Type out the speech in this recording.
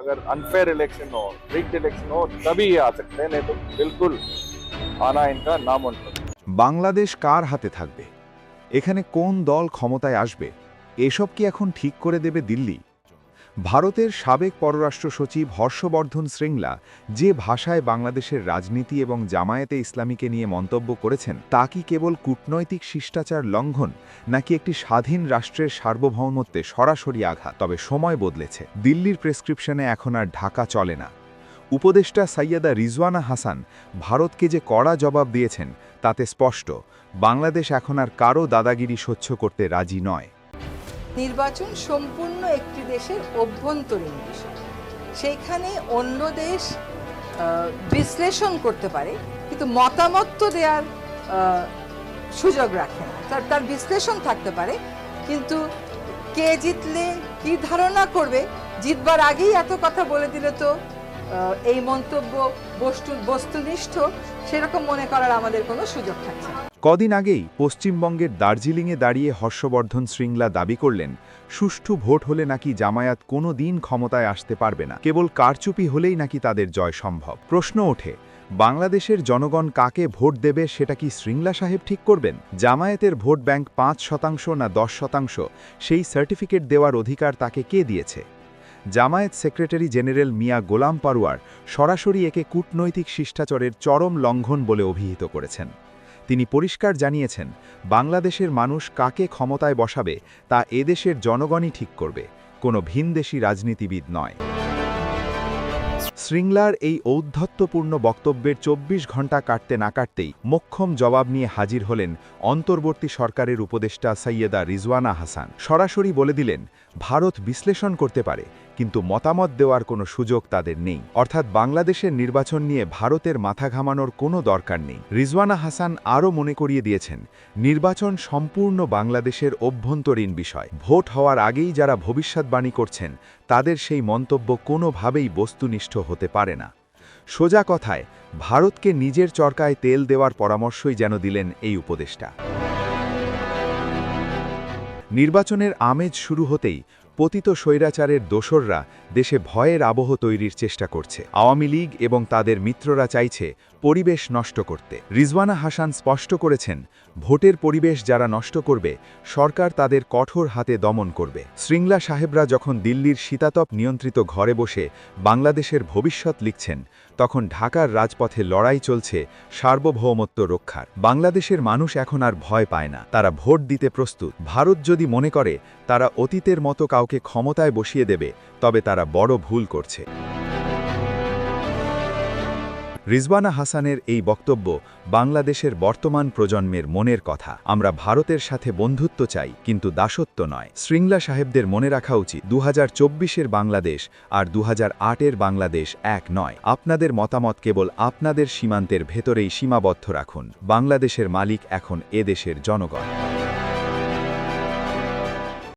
अगर unfair election हो rigged election हो तभी ये आ सकते हैं नहीं तो बिल्कुल आना इनका नामुमकिन বাংলাদেশ কার হাতে থাকবে এখানে কোন দল ক্ষমতায় আসবে এসব কি এখন ঠিক করে দেবে দিল্লি ভারতের সাবেক পররাষ্ট্র সচিব হর্ষবর্ধন শ্রিংলা যে ভাষায় বাংলাদেশের রাজনীতি এবং জামায়াতে ইসলামীকে নিয়ে মন্তব্য করেছেন, তা কি কেবল কূটনৈতিক শিষ্টাচার লঙ্ঘন, নাকি একটি স্বাধীন রাষ্ট্রের সার্বভৌমত্বে সরাসরি আঘাত? তবে সময় বদলেছে। দিল্লির প্রেসক্রিপশনে এখন আর ঢাকা চলে না। উপদেষ্টা সাইয়াদা রিজওয়ানা হাসান ভারতকে যে কড়া জবাব দিয়েছেন, তাতে স্পষ্ট, বাংলাদেশ এখন আর কারও দাদাগিরি সহ্য করতে রাজি নয়। নির্বাচন সম্পূর্ণ একটি দেশের অভ্যন্তরীণ বিষয়। সেইখানে অন্য দেশ বিশ্লেষণ করতে পারে, কিন্তু মতামত তো দেওয়ার সুযোগ রাখে না। তার বিশ্লেষণ থাকতে পারে, কিন্তু কে জিতলে কি ধারণা করবে, জিতবার আগেই এত কথা বলে দিলে তো এই মন্তব্য বস্তু, বস্তুনিষ্ঠ, সেরকম মনে করার আমাদের কোনো সুযোগ থাকছে না। কদিন আগেই পশ্চিমবঙ্গের দার্জিলিংয়ে দাঁড়িয়ে হর্ষবর্ধন শ্রিংলা দাবি করলেন, সুষ্ঠু ভোট হলে নাকি জামায়াত কোনো দিন ক্ষমতায় আসতে পারবে না, কেবল কারচুপি হলেই নাকি তাদের জয় সম্ভব। প্রশ্ন ওঠে, বাংলাদেশের জনগণ কাকে ভোট দেবে সেটা কি শ্রিংলা সাহেব ঠিক করবেন? জামায়াতের ভোট ব্যাংক পাঁচ শতাংশ না দশ শতাংশ, সেই সার্টিফিকেট দেওয়ার অধিকার তাকে কে দিয়েছে? জামায়াত সেক্রেটারি জেনারেল মিয়া গোলাম পারোয়ার সরাসরি একে কূটনৈতিক শিষ্টাচারের চরম লঙ্ঘন বলে অভিহিত করেছেন। তিনি পরিষ্কার জানিয়েছেন, বাংলাদেশের মানুষ কাকে ক্ষমতায় বসাবে তা এদেশের জনগণই ঠিক করবে, কোনো ভিনদেশি রাজনীতিবিদ নয়। শৃঙ্গলার এই ঔদ্ধত্যপূর্ণ বক্তব্যের ২৪ ঘণ্টা কাটতে না কাটতেই মোক্ষম জবাব নিয়ে হাজির হলেন অন্তর্বর্তী সরকারের উপদেষ্টা সৈয়দা রিজওয়ানা হাসান। সরাসরি বলে দিলেন, ভারত বিশ্লেষণ করতে পারে কিন্তু মতামত দেওয়ার কোনো সুযোগ তাদের নেই। অর্থাৎ বাংলাদেশের নির্বাচন নিয়ে ভারতের মাথা ঘামানোর কোনো দরকার নেই। রিজওয়ানা হাসান আরও মনে করিয়ে দিয়েছেন, নির্বাচন সম্পূর্ণ বাংলাদেশের অভ্যন্তরীণ বিষয়। ভোট হওয়ার আগেই যারা ভবিষ্যৎবাণী করছেন, তাদের সেই মন্তব্য কোনোভাবেই বস্তুনিষ্ঠ হতে পারে না। সোজা কথায়, ভারতকে নিজের চরকায় তেল দেওয়ার পরামর্শই যেন দিলেন এই উপদেষ্টা। নির্বাচনের আমেজ শুরু হতেই পতিত স্বৈরাচারের দোসররা দেশে ভয়ের আবহ তৈরির চেষ্টা করছে। আওয়ামী লীগ এবং তাদের মিত্ররা চাইছে পরিবেশ নষ্ট করতে। রিজওয়ানা হাসান স্পষ্ট করেছেন, ভোটের পরিবেশ যারা নষ্ট করবে, সরকার তাদের কঠোর হাতে দমন করবে। শৃঙ্গলা সাহেবরা যখন দিল্লির শীতাতপ নিয়ন্ত্রিত ঘরে বসে বাংলাদেশের ভবিষ্যৎ লিখছেন তখন ঢাকার রাজপথে লড়াই চলছে সার্বভৌমত্ব রক্ষার। বাংলাদেশের মানুষ এখন আর ভয় পায় না। তারা ভোট দিতে প্রস্তুত। ভারত যদি মনে করে, তারা অতীতের মতো কাউকে ক্ষমতায় বসিয়ে দেবে, তবে তারা বড় ভুল করছে। রিজওয়ানা হাসানের এই বক্তব্য বাংলাদেশের বর্তমান প্রজন্মের মনের কথা। আমরা ভারতের সাথে বন্ধুত্ব চাই, কিন্তু দাসত্ব নয়। শৃঙ্গলা সাহেবদের মনে রাখা উচিত দু হাজার বাংলাদেশ আর দু এর বাংলাদেশ এক নয়। আপনাদের মতামত কেবল আপনাদের সীমান্তের ভেতরেই সীমাবদ্ধ রাখুন। বাংলাদেশের মালিক এখন এদেশের জনগণ।